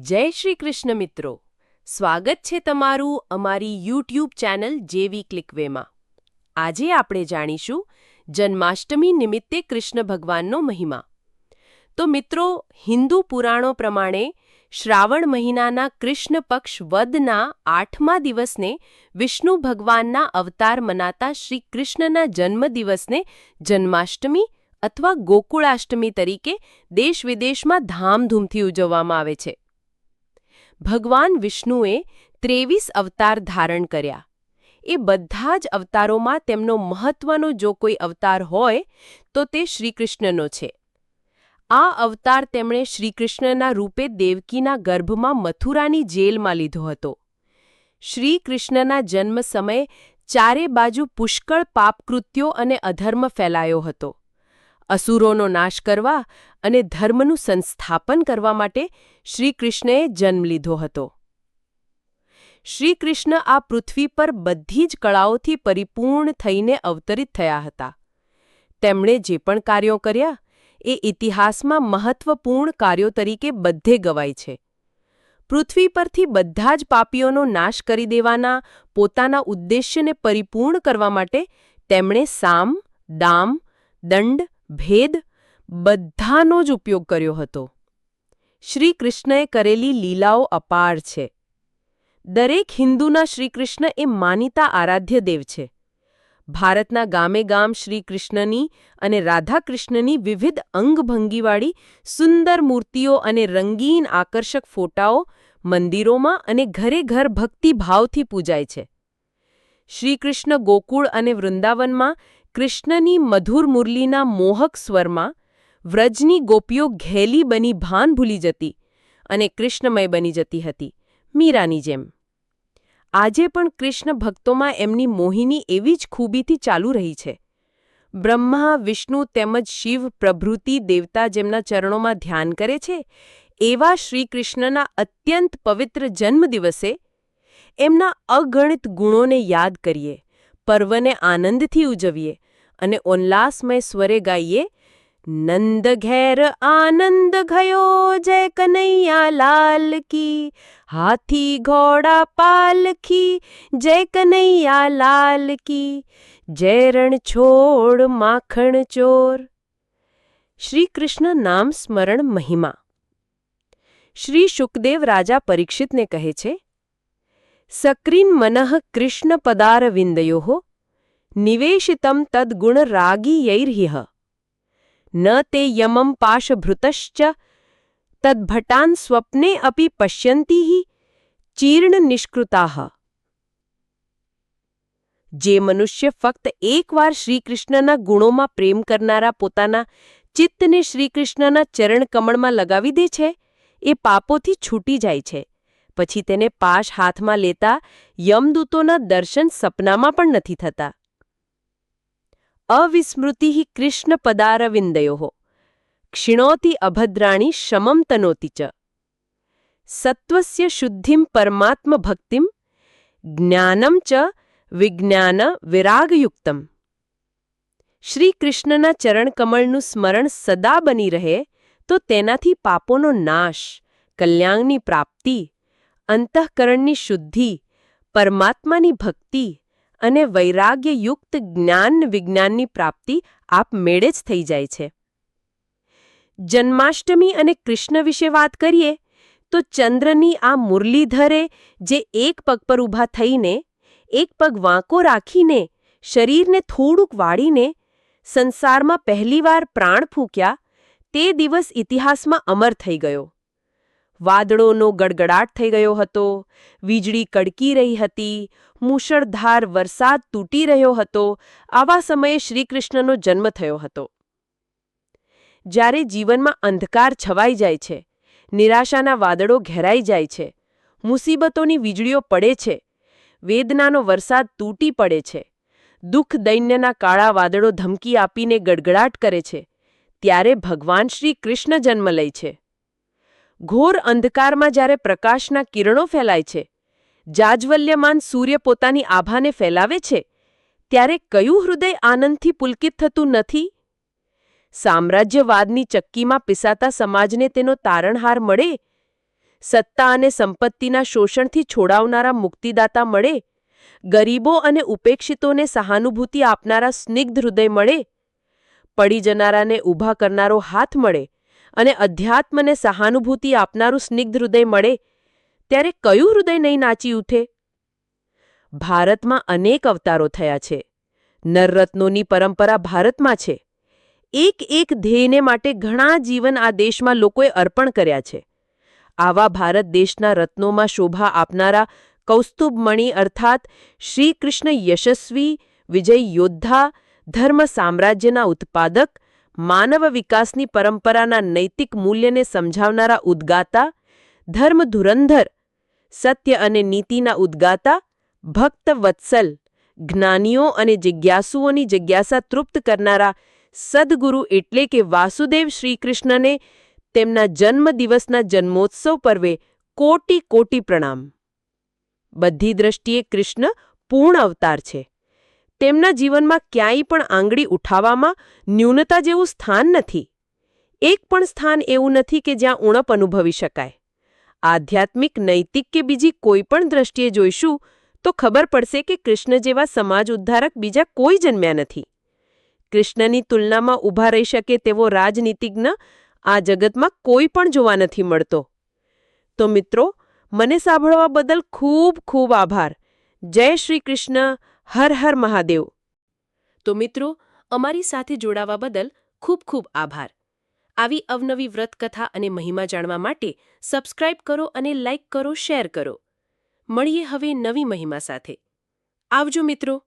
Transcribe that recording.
જય શ્રી કૃષ્ણ મિત્રો. સ્વાગત છે તમારું અમારી યુટ્યુબ ચેનલ જેવી ક્લિકવેમાં. આજે આપણે જાણીશું જન્માષ્ટમી નિમિત્તે કૃષ્ણ ભગવાનનો મહિમા. તો મિત્રો, હિન્દુ પુરાણો પ્રમાણે શ્રાવણ મહિનાના કૃષ્ણ પક્ષ વદના આઠમા દિવસને વિષ્ણુ ભગવાનના અવતાર મનાતા શ્રી કૃષ્ણના જન્મદિવસને જન્માષ્ટમી અથવા ગોકુળાષ્ટમી તરીકે દેશ વિદેશમાં ધામધૂમથી ઉજવવામાં આવે છે. ભગવાન વિષ્ણુએ ત્રેવીસ અવતાર ધારણ કર્યા. એ બધા જ અવતારોમાં તેમનો મહત્વનો જો કોઈ અવતાર હોય, તો તે શ્રીકૃષ્ણનો છે. આ અવતાર તેમણે શ્રીકૃષ્ણના રૂપે દેવકીના ગર્ભમાં મથુરાની જેલમાં લીધો હતો. શ્રીકૃષ્ણના જન્મ સમયે ચારે બાજુ પુષ્કળ પાપકૃત્યો અને અધર્મ ફેલાયો હતો. અસુરોનો નાશ કરવા અને ધર્મનું સંસ્થાપન કરવા માટે શ્રીકૃષ્ણએ જન્મ લીધો હતો. શ્રીકૃષ્ણ આ પૃથ્વી પર બધી જ કળાઓથી પરિપૂર્ણ થઈને અવતરિત થયા હતા. તેમણે જે પણ કાર્યો કર્યા, એ ઇતિહાસમાં મહત્વપૂર્ણ કાર્યો તરીકે બધે ગવાય છે. પૃથ્વી પરથી બધા જ પાપીઓનો નાશ કરી દેવાના, પોતાના ઉદ્દેશ્યને પરિપૂર્ણ કરવા માટે તેમણે સામ, દામ, દંડ, ભેદ બધાનો જ ઉપયોગ કર્યો હતો. શ્રી કૃષ્ણએ કરેલી લીલાઓ અપાર છે. દરેક હિન્દુના શ્રીકૃષ્ણ એ માનીતા આરાધ્ય દેવ છે. ભારતના ગામે ગામ શ્રીકૃષ્ણની અને રાધાકૃષ્ણની વિવિધ અંગભંગીવાળી સુંદર મૂર્તિઓ અને રંગીન આકર્ષક ફોટાઓ મંદિરોમાં અને ઘરે ઘર ભક્તિભાવથી પૂજાય છે. શ્રીકૃષ્ણ ગોકુળ અને વૃંદાવનમાં કૃષ્ણની મધુર મુરલીના મોહક સ્વરમાં વ્રજની ગોપીઓ ઘેલી બની ભાન ભૂલી જતી અને કૃષ્ણમય બની જતી હતી, મીરાની જેમ. આજે પણ કૃષ્ણ ભક્તોમાં એમની મોહિની એવી જ ખૂબીથી ચાલુ રહી છે. બ્રહ્મા, વિષ્ણુ તેમજ શિવ, પ્રભૃતિ, દેવતા જેમના ચરણોમાં ધ્યાન કરે છે, એવા શ્રીકૃષ્ણના અત્યંત પવિત્ર જન્મદિવસે એમના અગણિત ગુણોને યાદ કરીએ, પર્વને આનંદથી ઉજવીએ અને ઉલ્લાસમય સ્વરે ગાઈએ નંદ ઘેર આનંદ ઘયો જય કનૈયા લાલ કી હાથી ઘોડા પાલખી જય કનૈયા લાલ કી જય રણ છોડ માખણ ચોર શ્રી કૃષ્ણ નામ સ્મરણ મહિમા શ્રી શુકદેવ રાજા પરીક્ષિતને કહે છે સક્રીન મનઃ કૃષ્ણ પદાર વિંદયો નિવેશિતમ તદ્ગુણરાગીયૈર્હિહ ન તે યમમ પાશભૃતશ્ચ તદ્ભટાન સ્વપ્ને અપી પશ્યંતી ચીર્ણ નિષ્કૃતા જે મનુષ્ય ફક્ત એકવાર શ્રીકૃષ્ણના ગુણોમાં પ્રેમ કરનારા પોતાના ચિત્તને શ્રીકૃષ્ણના ચરણકમળમાં લગાવી દે છે એ પાપોથી છૂટી જાય છે પછી તેને પાશ હાથમાં લેતા યમદૂતોના દર્શન સપનામાં પણ નથી થતા અવિસ્મૃતિ કૃષ્ણપદારવિંદયો ક્ષિણોતિ અભદ્રાણી શમમ તનોતિ ચ સત્વસ્ય શુદ્ધિમ પરમાત્મભક્તિમ જ્ઞાનમ ચ વિજ્ઞાન વિરાગયુક્તમ શ્રી કૃષ્ણના ચરણકમળનું સ્મરણ સદા બની રહે તો તેનાથી પાપોનો નાશ કલ્યાણની પ્રાપ્તિ અંતઃકરણની શુદ્ધિ પરમાત્માની ભક્તિ અને વૈરાગ્યયુક્ત જ્ઞાન વિજ્ઞાનની પ્રાપ્તિ આપમેળે જ થઈ જાય છે. જન્માષ્ટમી અને કૃષ્ણ વિશે વાત કરીએ, તો ચંદ્રની આ મુરલીધરે જે એક પગ પર ઊભા થઈને, એક પગ વાંકો રાખીને, શરીરને થોડુંક વાળીને, સંસારમાં પહેલીવાર પ્રાણ ફૂંક્યા, તે દિવસ ઇતિહાસમાં અમર થઈ ગયો. વાદળોનો ગડગડાટ થઈ ગયો હતો. વીજળી કડકી રહી હતી. મુશળધાર વરસાદ તૂટી રહ્યો હતો. આવા સમયે શ્રીકૃષ્ણનો જન્મ થયો હતો. જ્યારે જીવનમાં અંધકાર છવાઈ જાય છે, નિરાશાના વાદળો ઘેરાઈ જાય છે, મુસીબતોની વીજળીઓ પડે છે, વેદનાનો વરસાદ તૂટી પડે છે, દુઃખ દૈન્યના કાળા વાદળો ધમકી આપીને ગડગડાટ કરે છે, ત્યારે ભગવાન શ્રી કૃષ્ણ જન્મ લે છે. ઘોર અંધકારમાં જ્યારે પ્રકાશના કિરણો ફેલાય છે, જાજવલ્યમાન સૂર્ય પોતાની આભાને ફેલાવે છે, ત્યારે કયું હૃદય આનંદથી પુલકિત થતું નથી? સામ્રાજ્યવાદની ચક્કીમાં પિસાતા સમાજને તેનો તારણહાર મળે? સત્તા અને સંપત્તિના શોષણથી છોડાવનારા મુક્તિદાતા મળે? ગરીબો અને ઉપેક્ષિતોને સહાનુભૂતિ આપનારા સ્નિગ્ધ હૃદય મળે? પડી જનારાને ઊભા કરનારો હાથ મળે? અને અધ્યાત્મને સહાનુભૂતિ આપનારું સ્નિગ્ધ હૃદય મળે, ત્યારે કયું હૃદય નહીં નાચી ઉઠે? ભારતમાં અનેક અવતારો થયા છે. નરરત્નોની પરંપરા ભારતમાં છે. એક એક ધ્યેયને માટે ઘણા જીવન આ દેશમાં લોકોએ અર્પણ કર્યા છે. આવા ભારત દેશના રત્નોમાં શોભા આપનારા કૌસ્તુભમણિ અર્થાત શ્રી કૃષ્ણ યશસ્વી વિજય યોદ્ધા, ધર્મ સામ્રાજ્યના ઉત્પાદક માનવ વિકાસની પરંપરાના નૈતિક મૂલ્યને સમજાવનારા ઉદ્ગાતા, ધર્મ ધુરંધર, સત્ય અને નીતિના ઉદ્ગાતા, ભક્ત વત્સલ, જ્ઞાનીઓ અને જિજ્ઞાસુઓની જિજ્ઞાસા તૃપ્ત કરનારા સદગુરુ એટલે કે વાસુદેવ શ્રીકૃષ્ણને તેમના જન્મદિવસના જન્મોત્સવ પર્વે કોટી કોટી પ્રણામ. બધી દ્રષ્ટિએ કૃષ્ણ પૂર્ણ અવતાર છે. તેમના જીવનમાં ક્યાંય પણ આંગળી ઉઠાવવામાં ન્યૂનતા જેવું સ્થાન નથી. એક પણ સ્થાન એવું નથી કે જ્યાં ઉણપ અનુભવી શકાય. આધ્યાત્મિક, નૈતિક કે બીજી કોઈ પણ દ્રષ્ટિએ જોઈશું, તો ખબર પડશે કે કૃષ્ણ જેવા સમાજ ઉદ્ધારક બીજા કોઈ જન્મ્યા નથી. કૃષ્ણની તુલનામાં ઊભા રહી શકે તેવો રાજનીતિજ્ઞ આ જગતમાં કોઈ પણ જોવા નથી મળતો. તો મિત્રો, મને સાંભળવા બદલ ખૂબ ખૂબ આભાર. જય શ્રી કૃષ્ણ. હર હર મહાદેવ. તો મિત્રો, અમારી સાથે જોડાવા બદલ ખૂબ ખૂબ આભાર. આવી અવનવી વ્રતકથા અને મહિમા જાણવા માટે સબસ્ક્રાઇબ કરો અને લાઇક કરો, શેર કરો. મળીએ હવે નવી મહિમા સાથે. આવજો મિત્રો.